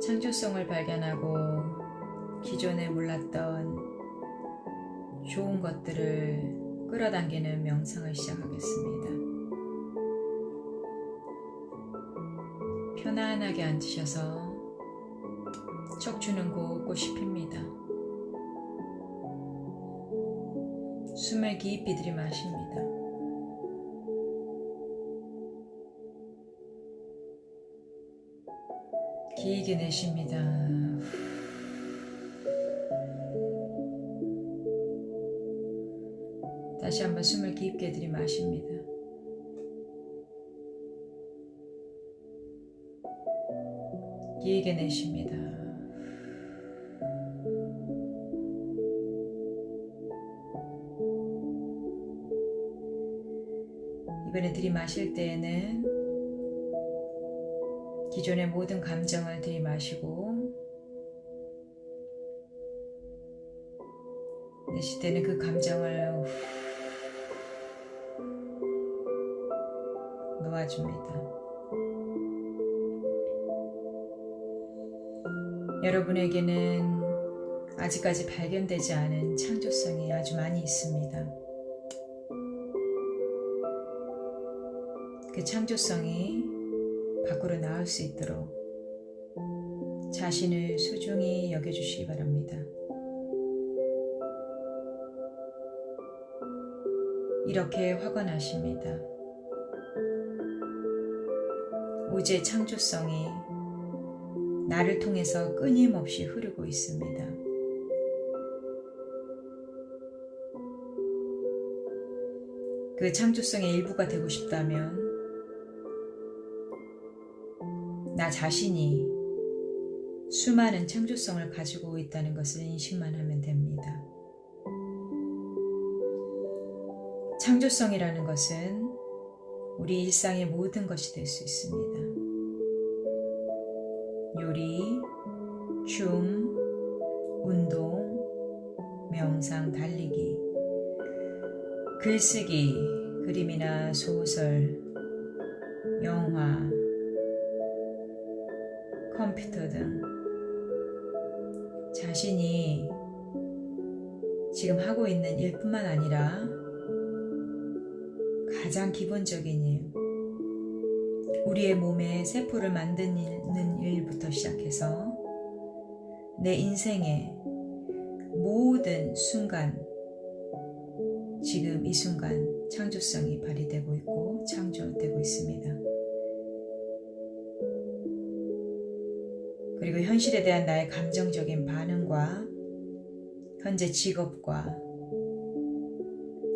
창조성을 발견하고 기존에 몰랐던 좋은 것들을 끌어당기는 명상을 시작하겠습니다. 편안하게 앉으셔서 척추는 곧곳이 핍니다. 숨을 깊이 들이마십니다. 길게 내쉽니다. 다시 한번 숨을 깊게 들이마십니다. 길게 내쉽니다. 이번에 들이마실 때에는 기존의 모든 감정을 들이마시고 내쉴 때는 그 감정을 놓아줍니다. 여러분에게는 아직까지 발견되지 않은 창조성이 아주 많이 있습니다. 그 창조성이 밖으로 나올 수 있도록 자신을 소중히 여겨주시기 바랍니다. 이렇게 확언하십니다. 우주의 창조성이 나를 통해서 끊임없이 흐르고 있습니다. 그 창조성의 일부가 되고 싶다면 나 자신이 수많은 창조성을 가지고 있다는 것을 인식만 하면 됩니다. 창조성이라는 것은 우리 일상의 모든 것이 될 수 있습니다. 요리, 춤, 운동, 명상, 달리기, 글쓰기, 그림이나 소설, 영화, 컴퓨터 등 자신이 지금 하고 있는 일뿐만 아니라 가장 기본적인 일, 우리의 몸에 세포를 만드는 일부터 시작해서 내 인생의 모든 순간, 지금 이 순간 창조성이 발휘되고 있고 창조되고 있습니다. 그리고 현실에 대한 나의 감정적인 반응과 현재 직업과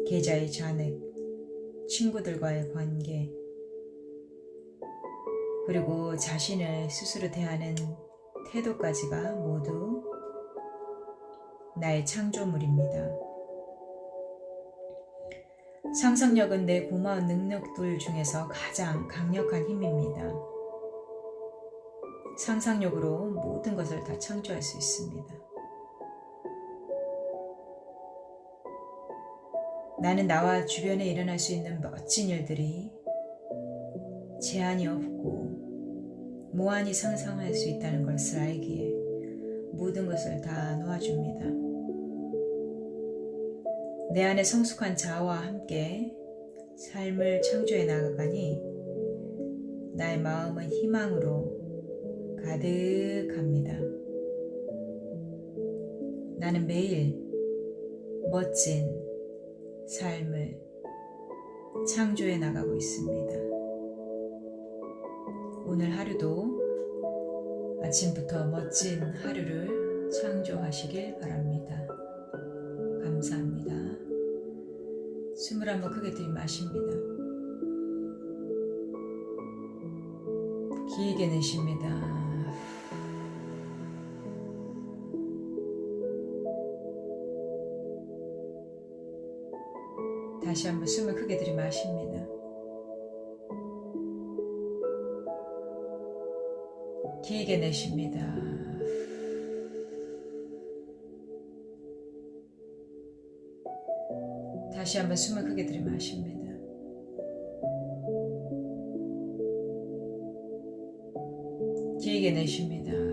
계좌의 잔액, 친구들과의 관계, 그리고 자신을 스스로 대하는 태도까지가 모두 나의 창조물입니다. 상상력은 내 고마운 능력들 중에서 가장 강력한 힘입니다. 상상력으로 모든 것을 다 창조할 수 있습니다. 나는 나와 주변에 일어날 수 있는 멋진 일들이 제한이 없고 무한히 상상할 수 있다는 것을 알기에 모든 것을 다 놓아줍니다. 내 안에 성숙한 자아와 함께 삶을 창조해 나가가니 나의 마음은 희망으로 가득합니다. 나는 매일 멋진 삶을 창조해 나가고 있습니다. 오늘 하루도 아침부터 멋진 하루를 창조하시길 바랍니다. 감사합니다. 숨을 한번 크게 들이마십니다. 길게 내쉽니다. 다시 한번 숨을 크게 들이마십니다. 길게 내쉽니다. 다시 한번 숨을 크게 들이마십니다. 길게 내쉽니다.